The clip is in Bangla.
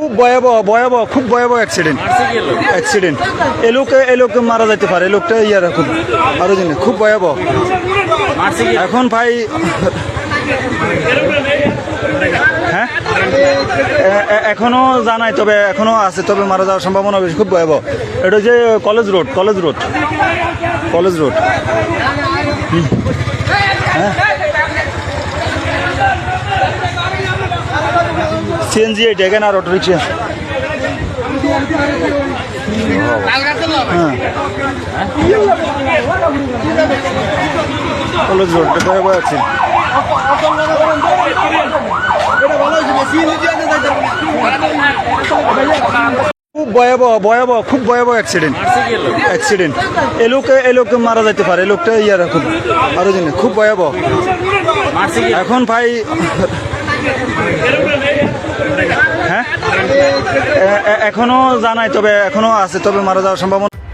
খুব ভয়াবহ ভয়াবহ, খুব ভয়াবহ অ্যাক্সিডেন্ট অ্যাক্সিডেন্ট এ লোকে, এ লোক মারা যেতে পারে, এ লোকটা ইয়ার খুব আরও জানি, খুব ভয়াবহ। এখন ভাই হ্যাঁ? এখনও জানাই, তবে এখনও আছে, তবে মারা যাওয়ার সম্ভাবনা বেশি, খুব ভয়াবহ। এটা যে college road college road college road CNG এইটা এখানে আর অটো রিক্সা। কলেজ রোড আছে। খুব ভয়াবহ ভয়াবহ, খুব ভয়াবহ অ্যাক্সিডেন্ট অ্যাক্সিডেন্ট এ লোকে এ মারা যেতে পারে, এ লোকটা ইয়ার খুব, আরও জানি, খুব ভয়াবহ। এখন ভাই হ্যাঁ? এখনও জানাই তবে এখনও আছে তবে মারা যাওয়ার সম্ভাবনা